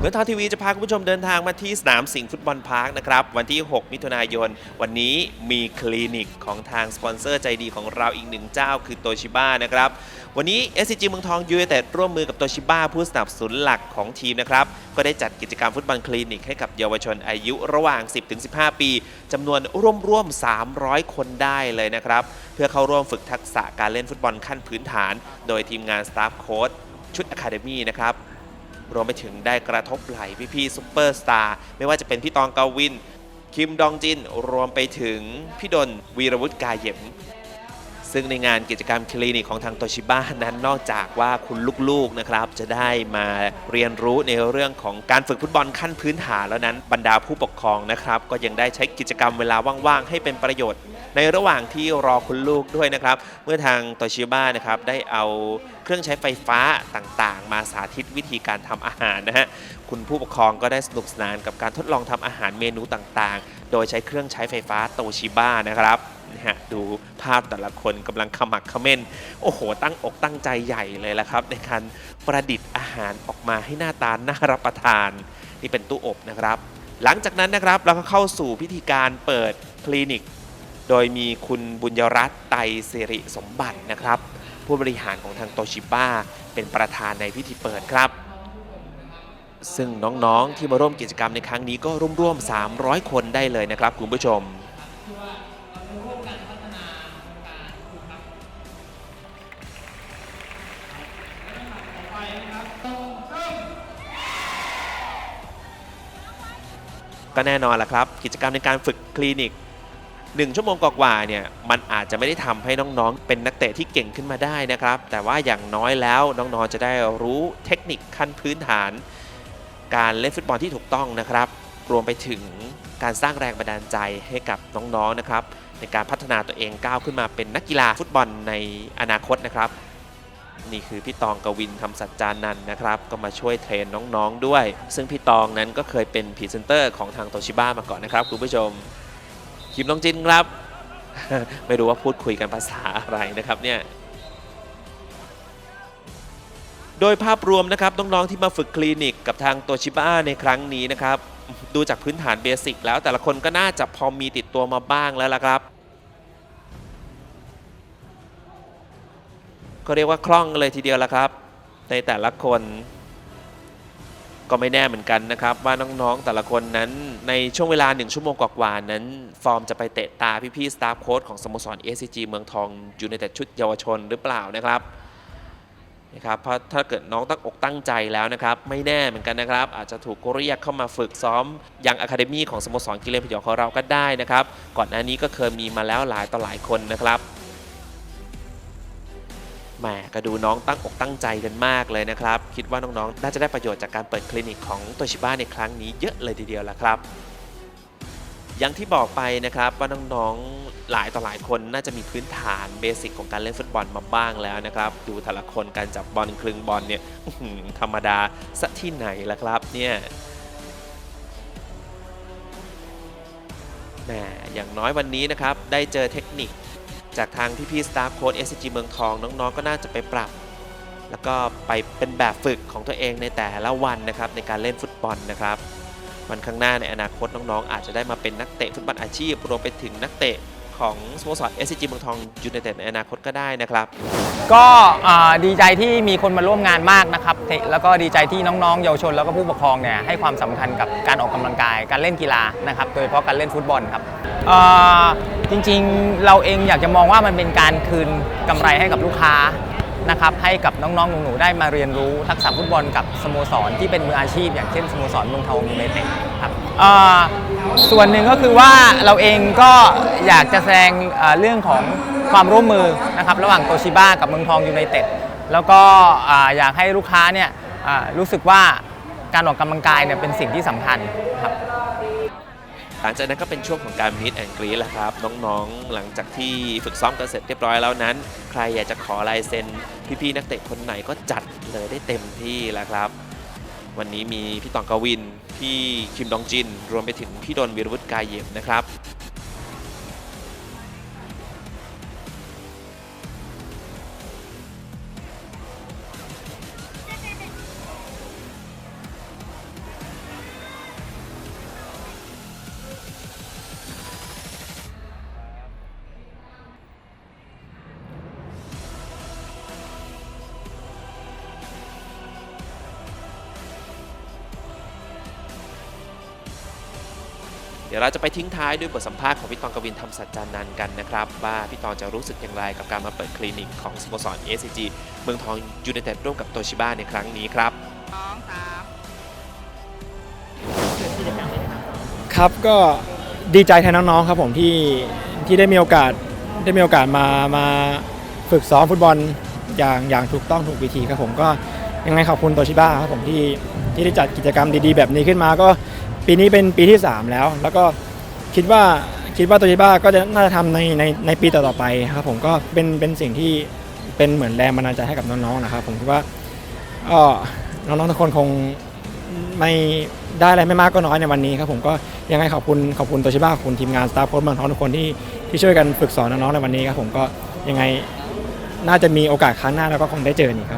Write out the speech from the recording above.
เมืองทองทีวีจะพาคุณผู้ชมเดินทางมาที่สนามสิงห์ฟุตบอลพาร์คนะครับ วันที่ 6 มิถุนายน วันนี้มีคลินิกของทางสปอนเซอร์ใจดีของเราอีกหนึ่งเจ้าคือโตชิบ้านะครับ วันนี้ SCG เมืองทองยูไนเต็ดร่วมมือกับโตชิบ้าผู้สนับสนุนหลักของทีมนะครับ ก็ได้จัดกิจกรรมฟุตบอลคลินิกให้กับเยาวชนอายุระหว่าง 10-15 ปีจำนวนร่วมๆ300 คนได้เลยนะครับ เพื่อเข้าร่วมฝึกทักษะการเล่นฟุตบอลขั้นพื้นฐาน โดยทีมงานสตาฟโค้ชชุดอะคาเดมี่นะครับ รวมไปถึงได้กระทบไหลพี่ๆซุปเปอร์สตาร์ไม่ว่าจะเป็นพี่ตองกาวิน คิมดองจิน รวมไปถึงพี่ดนวีรวุฒิกาเหยมซึ่งในงานกิจกรรมคลินิกของทางโตชิบ้านั้นนอกจากว่าคุณลูกๆนะครับ จะได้มาเรียนรู้ในเรื่องของการฝึกฟุตบอลขั้นพื้นฐานแล้วนั้นบรรดาผู้ปกครองนะครับ ก็ยังได้ใช้กิจกรรมเวลาว่างๆ ให้เป็นประโยชน์ ในระหว่างที่รอคุณลูกด้วยนะครับ เมื่อทางโตชิบ้านะครับได้เอาเครื่องใช้ไฟฟ้าต่างๆ มาสาธิตวิธีการทำอาหารนะฮะคุณผู้ปกครองก็ได้สนุกสนานกับการทดลองทำอาหารเมนูต่างๆ โดยใช้เครื่องใช้ไฟฟ้าโตชิบ้านะครับนะฮะดูภาพแต่ละคนกำลังขมักขม้น โอ้โห ตั้งอกตั้งใจใหญ่เลยละครับ ในการประดิษฐ์อาหารออกมาให้หน้าตาน่ารับประทาน นี่เป็นตู้อบนะครับ หลังจากนั้นนะครับเราก็เข้าสู่พิธีการเปิดคลินิก โดยมีคุณบุญยรัตน์ไตรสิริสมบัตินะครับ ผู้บริหารของทางโตชิบ้าเป็นประธานในพิธีเปิดครับ ซึ่งน้องๆที่มาร่วมกิจกรรมในครั้งนี้ก็ร่วมๆ300 คนได้เลยนะครับคุณผู้ชมก็แน่นอนละครับ กิจกรรมในการฝึกคลินิก 1 ชั่วโมงกว่าๆเนี่ยมันอาจจะไม่ได้ทำให้น้องๆ เป็นนักเตะที่เก่งขึ้นมาได้นะครับ แต่ว่าอย่างน้อยแล้วน้องๆจะได้รู้เทคนิคขั้นพื้นฐาน การเล่นฟุตบอลที่ถูกต้องนะครับ รวมไปถึงการสร้างแรงบันดาลใจให้กับน้องๆนะครับ ในการพัฒนาตัวเองก้าวขึ้นมาเป็นนักกีฬาฟุตบอลในอนาคตนะครับนี่คือพี่ตองกวินทำสัจจานันนะครับ ก็มาช่วยเทรนน้องๆด้วย ซึ่งพี่ตองนั้นก็เคยเป็นพรีเซนเตอร์ของทางโตชิบ้ามาก่อนนะครับคุณผู้ชม คิมน้องจินครับ ไม่รู้ว่าพูดคุยกันภาษาอะไรนะครับเนี่ยโดยภาพรวมนะครับน้องๆที่มาฝึกคลินิกกับทางโตชิบ้าในครั้งนี้นะครับ ดูจากพื้นฐานเบสิกแล้วแต่ละคนก็น่าจะพอมีติดตัวมาบ้างแล้วล่ะครับก็เรียกว่าคล่องเลยทีเดียวละครับ ในแต่ละคน ก็ไม่แน่เหมือนกันนะครับ ว่าน้องๆแต่ละคนนั้นในช่วงเวลา 1 ชั่วโมงกว่าๆนั้น ฟอร์มจะไปเตะตาพี่ๆสตาฟโค้ชของสโมสร ACG เมืองทองอยู่ในแต่ชุดเยาวชนหรือเปล่านะครับนะครับเพราะถ้าเกิดน้องตั้งอกตั้งใจแล้วนะครับ ไม่แน่เหมือนกันนะครับ อาจจะถูกเรียกเข้ามาฝึกซ้อมยังอะคาเดมี่ของสโมสรกิเลนพยองของเราก็ได้นะครับ ก่อนหน้านี้ก็เคยมีมาแล้วหลายต่อหลายคนนะครับ แหมก็ดูน้องตั้งอกตั้งใจกันมากเลยนะครับ คิดว่าน้องๆ น่าจะได้ประโยชน์จากการเปิดคลินิกของโตชิบ้าในครั้งนี้เยอะเลยทีเดียวละครับ อย่างที่บอกไปนะครับว่าน้องๆ หลายต่อหลายคนน่าจะมีพื้นฐานเบสิกของการเล่นฟุตบอลมาบ้างแล้วนะครับ ดูแต่ละคนการจับบอลคลึงบอลเนี่ยธรรมดาสักที่ไหนล่ะครับเนี่ยแหมอย่างน้อยวันนี้นะครับได้เจอเทคนิค จากทางที่พี่สตาฟโค้ด SCG เมืองทองน้องๆ ก็น่าจะไปปรับ แล้วก็ไปเป็นแบบฝึกของตัวเองในแต่ละวันนะครับในการเล่นฟุตบอลนะครับวันข้างหน้าในอนาคตน้องๆ อาจจะได้มาเป็นนักเตะฟุตบอลอาชีพรวมไปถึงนักเตะ ของสโมสร SCG เมืองทองยูไนเต็ดในอนาคตก็ได้นะครับ ก็อ่าดีใจที่มีคนมาร่วมงานมากนะครับแล้วก็ดีใจที่น้องๆ เยาวชนแล้วก็ผู้ปกครองเนี่ยให้ความสำคัญกับการออกกำลังกาย การเล่นกีฬานะครับโดยเฉพาะการเล่นฟุตบอลครับอ่าจริงๆเราเองอยากจะมองว่ามันเป็นการคืนกำไรให้กับลูกค้านะครับให้กับน้องๆหนูๆได้มาเรียนรู้ทักษะฟุตบอลกับสโมสรที่เป็นมืออาชีพ อย่างเช่นสโมสรเมืองทองยูไนเต็ดครับ ส่วนหนึ่งก็คือว่าเราเองก็อยากจะแสดงเรื่องของความร่วมมือนะครับระหว่างโตชิบ้ากับเมืองทองยูไนเต็ดแล้วก็อ่าอยากให้ลูกค้าเนี่ยรู้สึกว่าการออกกำลังกายเนี่ยเป็นสิ่งที่สำคัญครับหลังจากนั้นก็เป็นช่วงของการมิดแอนกรีแหละครับ น้องๆ หลังจากที่ฝึกซ้อมกันเสร็จเรียบร้อยแล้วนั้น ใครอยากจะขอลายเซ็นพี่ๆนักเตะคนไหนก็จัดเลยได้เต็มที่แล้วครับ วันนี้มีพี่ตองกวิน พี่คิมดองจิน รวมไปถึงพี่ดนวีรวุฒิกายเยี่ยมนะครับ เดี๋ยวเราจะไปทิ้งท้ายด้วยบทสัมภาษณ์ของพี่ตองกวินทำสัจจานันท์กันนะครับ ว่าพี่ตองจะรู้สึกอย่างไรกับการมาเปิดคลินิกของสโมสร SCG เมืองทองยูไนเต็ดร่วมกับโตชิบ้าในครั้งนี้ครับสองสามครับก็ดีใจแทนน้องๆครับผมที่ที่ได้มีโอกาสได้มีโอกาสมามาฝึกซ้อมฟุตบอลอย่างอย่างถูกต้องถูกวิธีครับผมก็ยังไงขอบคุณโตชิบ้าครับผมที่ที่ได้จัดกิจกรรมดีๆ แบบนี้ขึ้นมาก็ ปีนี้เป็นปีที่ 3 แล้ว แล้วก็คิดว่าคิดว่าโตชิบ้าก็จะน่าจะทำในในในปีต่อๆไปครับผมก็เป็นเป็นสิ่งที่เป็นเหมือนแรงบันดาลใจให้กับน้องๆนะครับผมคิดว่าก็น้องๆทุกคนคงไม่ได้อะไรไม่มากก็น้อยในวันนี้ครับผมก็ยังไงขอบคุณขอบคุณโตชิบ้าขอบคุณทีมงานสตาฟโค้ชเมืองทองทุกคนที่ที่ช่วยกันฝึกสอนน้องๆในวันนี้ครับผมก็ยังไงน่าจะมีโอกาสครั้งหน้าแล้วก็คงได้เจออีกครับ